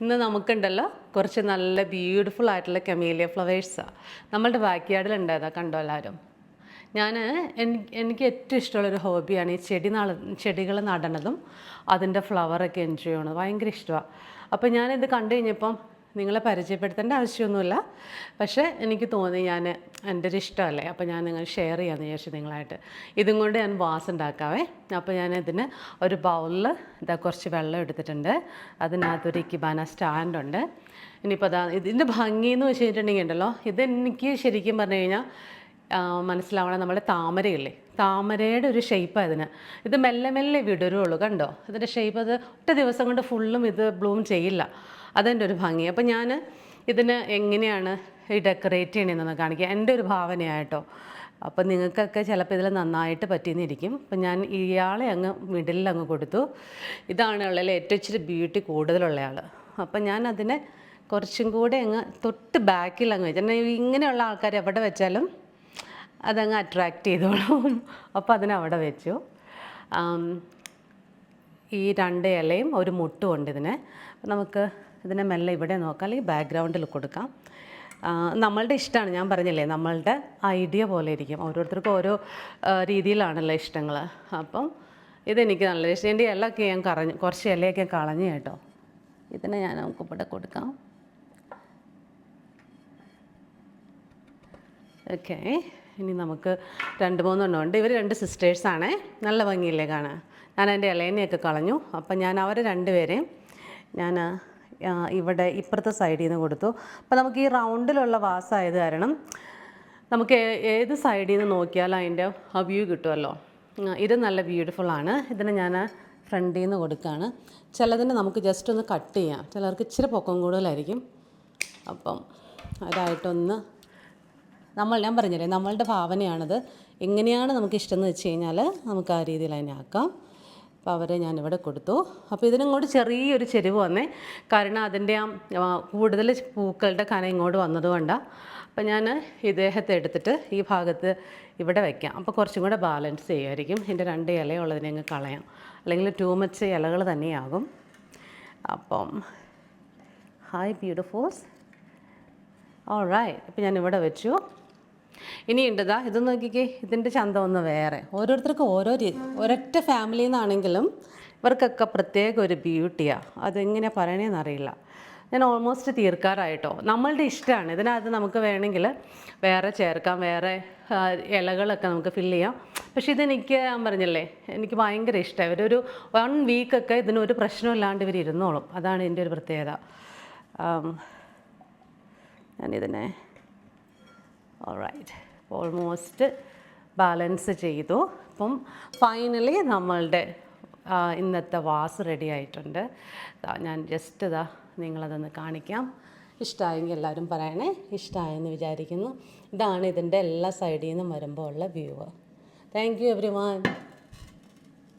ഇന്ന് നമുക്കുണ്ടല്ലോ കുറച്ച് നല്ല ബ്യൂട്ടിഫുൾ ആയിട്ടുള്ള കമീലിയ ഫ്ലവേഴ്സാണ് നമ്മളുടെ ബാക്ക് യാർഡിൽ ഉണ്ടായതാണ് കണ്ടോ എല്ലാവരും ഞാൻ എനിക്ക് ഏറ്റവും ഇഷ്ടമുള്ളൊരു ഹോബിയാണ് ഈ ചെടി നട ചെടികൾ നടണതും അതിന്റെ ഫ്ലവറൊക്കെ എൻജോയ് ചെയ്യണത്. ഭയങ്കര ഇഷ്ടമാണ് അപ്പോൾ ഞാനിത് കണ്ടു കഴിഞ്ഞപ്പം നിങ്ങളെ പരിചയപ്പെടുത്തേണ്ട ആവശ്യമൊന്നുമില്ല. പക്ഷേ എനിക്ക് തോന്നി ഞാൻ എന്റെ ഒരു ഇഷ്ടമല്ലേ അപ്പോൾ ഞാൻ നിങ്ങൾ ഷെയർ ചെയ്യാമെന്ന് വിചാരിച്ചു നിങ്ങളായിട്ട്. ഇതും കൊണ്ട് ഞാൻ വാസ് ഉണ്ടാക്കാവേ. അപ്പോൾ ഞാൻ ഇതിന് ഒരു ബൗളിൽ ഇതാ കുറച്ച് വെള്ളം എടുത്തിട്ടുണ്ട്. അതിനകത്തൊരു ഇക്കിബാന സ്റ്റാൻഡുണ്ട് ഇനിയിപ്പോൾ അതാ ഇതിന്റെ ഭംഗി എന്ന് വെച്ച് ഉണ്ടല്ലോ ഇതെനിക്ക് ശരിക്കും പറഞ്ഞു കഴിഞ്ഞാൽ മനസ്സിലാവണം നമ്മുടെ താമരയില്ലേ? താമരയുടെ ഒരു ഷേപ്പാണ് ഇതിന്. ഇത് മെല്ലെ മെല്ലെ വിടരുള്ളൂ കണ്ടോ? ഇതിന്റെ ഷേപ്പ് അത് ഒറ്റ ദിവസം കൊണ്ട് ഫുള്ളും ഇത് ബ്ലൂം ചെയ്യില്ല. അതെന്റെ ഒരു ഭംഗി. അപ്പോൾ ഞാൻ ഇതിന് എങ്ങനെയാണ് ഈ ഡെക്കറേറ്റ് ചെയ്യണമെന്ന് കാണിക്കുക എന്റെ ഒരു ഭാവനയായിട്ടോ. അപ്പോൾ നിങ്ങൾക്കൊക്കെ ചിലപ്പോൾ ഇതിൽ നന്നായിട്ട് പറ്റിയെന്നിരിക്കും. അപ്പം ഞാൻ ഇയാളെ അങ്ങ് മിഡിലിൽ അങ്ങ് കൊടുത്തു. ഇതാണ് ഉള്ളതിൽ ഏറ്റവും ഇച്ചിരി ബ്യൂട്ടി കൂടുതലുള്ള ആൾ അപ്പം ഞാൻ അതിനെ കുറച്ചും കൂടെ അങ്ങ് തൊട്ട് ബാക്കിൽ അങ്ങ് വെച്ചു. ഇങ്ങനെയുള്ള ആൾക്കാർ എവിടെ വെച്ചാലും അതങ്ങ് അട്രാക്റ്റ് ചെയ്തോളും. അപ്പോൾ അതിനവിടെ വെച്ചു. ഈ രണ്ട് ഇലയും ഒരു മുട്ടും ഉണ്ട് ഇതിന്. നമുക്ക് ഇതിനെ മെല്ലെ ഇവിടെ നോക്കാം അല്ലെങ്കിൽ ബാക്ക്ഗ്രൗണ്ടിൽ കൊടുക്കാം. നമ്മളുടെ ഇഷ്ടമാണ് ഞാൻ പറഞ്ഞില്ലേ നമ്മളുടെ ഐഡിയ പോലെ ഇരിക്കും. ഓരോരുത്തർക്കും ഓരോ രീതിയിലാണല്ലോ ഇഷ്ടങ്ങൾ അപ്പം ഇതെനിക്ക് നല്ല ഇഷ്ടം. എന്റെ ഇലയൊക്കെ ഞാൻ കറഞ്ഞു കുറച്ച് ഇലയൊക്കെ കളഞ്ഞു കേട്ടോ. ഇതിനെ ഞാൻ നമുക്ക് ഇവിടെ കൊടുക്കാം. ഓക്കെ ഇനി നമുക്ക് രണ്ട് മൂന്നെണ്ണം ഉണ്ട്. ഇവർ രണ്ട് സിസ്റ്റേഴ്സാണേ നല്ല ഭംഗിയില്ലേ കാണാൻ? ഞാൻ എന്റെ ഇളയനെയൊക്കെ കളഞ്ഞു. അപ്പം ഞാൻ അവരെ രണ്ടുപേരെയും ഞാൻ ഇവിടെ ഇപ്പുറത്തെ സൈഡിൽ നിന്ന് കൊടുത്തു. അപ്പോൾ നമുക്ക് ഈ റൗണ്ടിലുള്ള വാസായത് കാരണം നമുക്ക് ഏത് സൈഡിൽ നിന്ന് നോക്കിയാലും അതിന്റെ ആ വ്യൂ കിട്ടുമല്ലോ. ഇത് നല്ല ബ്യൂട്ടിഫുൾ ആണ്. ഇതിന് ഞാൻ ഫ്രണ്ടിൽ നിന്ന് കൊടുക്കുകയാണ് ചിലതിന് നമുക്ക് ജസ്റ്റ് ഒന്ന് കട്ട് ചെയ്യാം. ചിലർക്ക് ഇച്ചിരി പൊക്കം കൂടുതലായിരിക്കും. അപ്പം അതായിട്ടൊന്ന് നമ്മൾ ഞാൻ പറഞ്ഞില്ലേ നമ്മളുടെ ഭാവനയാണത്. എങ്ങനെയാണ് നമുക്ക് ഇഷ്ടം എന്ന് വെച്ച് കഴിഞ്ഞാൽ നമുക്ക് ആ രീതിയിൽ അതിനെ ആക്കാം. അപ്പോൾ അവരെ ഞാനിവിടെ കൊടുത്തു. അപ്പോൾ ഇതിനിങ്ങോട്ട് ചെറിയൊരു ചെരുവ് വന്നേ. കാരണം അതിന്റെ ആ കൂടുതൽ പൂക്കളുടെ കന ഇങ്ങോട്ട് വന്നതുകൊണ്ടാണ് അപ്പോൾ ഞാൻ ഇദ്ദേഹത്തെ എടുത്തിട്ട് ഈ ഭാഗത്ത് ഇവിടെ വയ്ക്കാം അപ്പോൾ കുറച്ചും കൂടെ ബാലൻസ് ചെയ്യുമായിരിക്കും. എന്റെ രണ്ട് ഇലയുള്ളതിനെ അങ്ങ് കളയാം. അല്ലെങ്കിൽ ടൂ മച്ച് ഇലകൾ തന്നെയാകും. അപ്പം ഹായ് ബ്യൂട്ടിഫുൾസ്. ഓൾറൈറ്റ് അപ്പോൾ ഞാൻ ഇവിടെ വെച്ചു. ഇനിയുണ്ടതാ ഇത് നോക്കിക്കേ. ഇതിന്റെ ചന്ത ഒന്ന് വേറെ. ഓരോരുത്തർക്കും ഓരോ ഒരൊറ്റ ഫാമിലിയിൽ നിന്നാണെങ്കിലും ഇവർക്കൊക്കെ പ്രത്യേക ഒരു ബ്യൂട്ടിയാണ് അതെങ്ങനെയാണ് പറയണേന്ന് അറിയില്ല. ഞാൻ ഓൾമോസ്റ്റ് തീർക്കാറായിട്ടോ. നമ്മളുടെ ഇഷ്ടമാണ് ഇതിനകത്ത് നമുക്ക് വേണമെങ്കിൽ വേറെ ചേർക്കാം വേറെ ഇലകളൊക്കെ നമുക്ക് ഫില്ല് ചെയ്യാം. പക്ഷേ ഇതെനിക്ക് ഞാൻ പറഞ്ഞല്ലേ എനിക്ക് ഭയങ്കര ഇഷ്ടമായി ഇവരൊരു വൺ വീക്കൊക്കെ ഇതിനൊരു പ്രശ്നമില്ലാണ്ട് ഇവർ ഇരുന്നോളും അതാണ് ഇതിന്റെ ഒരു പ്രത്യേകത. ഞാനിതിനെ ഓൾറൈറ്റ് ഓൾമോസ്റ്റ് ബാലൻസ് ചെയ്തു. അപ്പം ഫൈനലി നമ്മളുടെ ഇന്നത്തെ വാസ് റെഡി ആയിട്ടുണ്ട്. ഞാൻ ജസ്റ്റ് ഇതാ നിങ്ങളതൊന്ന് കാണിക്കാം. ഇഷ്ടമായെങ്കിൽ എല്ലാവരും പറയണേ. ഇഷ്ടമായെന്ന് വിചാരിക്കുന്നു. ഇതാണ് ഇതിന്റെ എല്ലാ സൈഡിൽ നിന്നും വരുമ്പോൾ ഉള്ള view thank you every one